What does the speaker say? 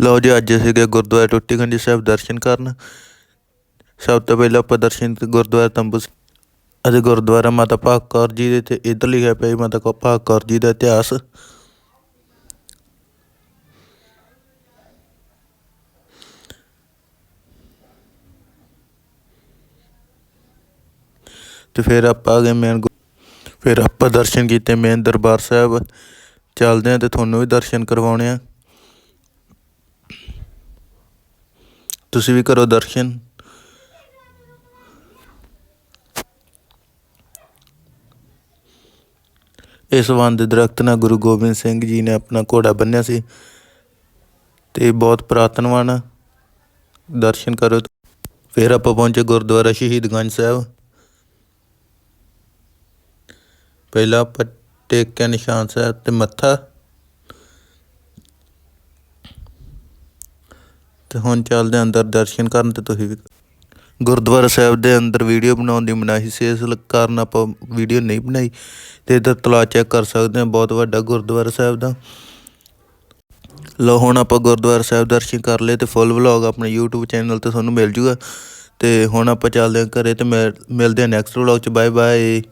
ਲਓ ਜੀ, ਅੱਜ ਅਸੀਂ ਗਏ ਗੁਰਦੁਆਰਾ ਟੁੱਟੀ ਗੰਢੀ ਸਾਹਿਬ ਦਰਸ਼ਨ ਕਰਨ। ਸਭ ਤੋਂ ਪਹਿਲਾਂ ਆਪਾਂ ਦਰਸ਼ਨ ਗੁਰਦੁਆਰਾ ਤੰਬੂ ਅਤੇ ਗੁਰਦੁਆਰਾ ਮਾਤਾ ਭਾਗ ਕੌਰ ਜੀ ਦੇ ਤੇ ਇੱਧਰ ਲਿਖਿਆ ਪਿਆ ਮਾਤਾ ਕੌ- ਭਾਗ ਕੌਰ ਜੀ ਦਾ ਇਤਿਹਾਸ। ਤੇ ਫਿਰ ਆਪਾਂ ਆ ਗਏ ਮੇਨ ਫਿਰ ਆਪਾਂ ਦਰਸ਼ਨ ਕੀਤੇ ਮੇਨ ਦਰਬਾਰ ਸਾਹਿਬ। ਚੱਲਦੇ ਆ ਤੇ ਤੁਹਾਨੂੰ ਵੀ ਦਰਸ਼ਨ ਕਰਵਾਉਣੇ ਆ। ਤੁਸੀਂ ਵੀ ਕਰੋ ਦਰਸ਼ਨ। ਇਸ ਵਨ ਦੇ ਦਰਖਤ ਨਾਲ ਗੁਰੂ ਗੋਬਿੰਦ ਸਿੰਘ ਜੀ ਨੇ ਆਪਣਾ ਘੋੜਾ ਬੰਨਿਆ ਸੀ ਤੇ ਬਹੁਤ ਪੁਰਾਤਨ ਵਨ ਦਰਸ਼ਨ ਕਰੋ। ਫਿਰ ਆਪਾਂ ਪਹੁੰਚੇ ਗੁਰਦੁਆਰਾ ਸ਼ਹੀਦਗੰਜ ਸਾਹਿਬ। ਪਹਿਲਾਂ ਆਪਾਂ ਟੇਕਿਆ ਨਿਸ਼ਾਨ ਸਾਹਿਬ ਤੇ ਮੱਥਾ ਤੇ ਹੁਣ ਚੱਲਦੇ ਹਾਂ ਅੰਦਰ ਦਰਸ਼ਨ ਕਰਨ ਤੇ ਤੁਸੀਂ ਵੀ। ਗੁਰਦੁਆਰਾ ਸਾਹਿਬ ਦੇ ਅੰਦਰ ਵੀਡੀਓ ਬਣਾਉਣ ਦੀ ਮਨਾਹੀ ਸੀ ਇਸ ਕਾਰਨ ਆਪਾਂ ਵੀਡੀਓ ਨਹੀਂ ਬਣਾਈ ਤੇ ਇਧਰ ਤਲਾ ਚੈੱਕ ਕਰ ਸਕਦੇ ਹਾਂ, ਬਹੁਤ ਵੱਡਾ ਗੁਰਦੁਆਰਾ ਸਾਹਿਬ ਦਾ। ਲੋ ਹੁਣ ਆਪਾਂ ਗੁਰਦੁਆਰਾ ਸਾਹਿਬ ਦਰਸ਼ਨ ਕਰ ਲਏ ਤੇ ਫੁੱਲ ਵਲੌਗ ਆਪਣੇ YouTube ਚੈਨਲ ਤੇ ਤੁਹਾਨੂੰ ਮਿਲ ਜੂਗਾ। ਤੇ ਹੁਣ ਆਪਾਂ ਚੱਲਦੇ ਹਾਂ ਘਰੇ ਤੇ ਮਿਲ- ਮਿਲਦੇ ਹਾਂ ਨੈਕਸਟ ਵਲੌਗ ਚ। Bye bye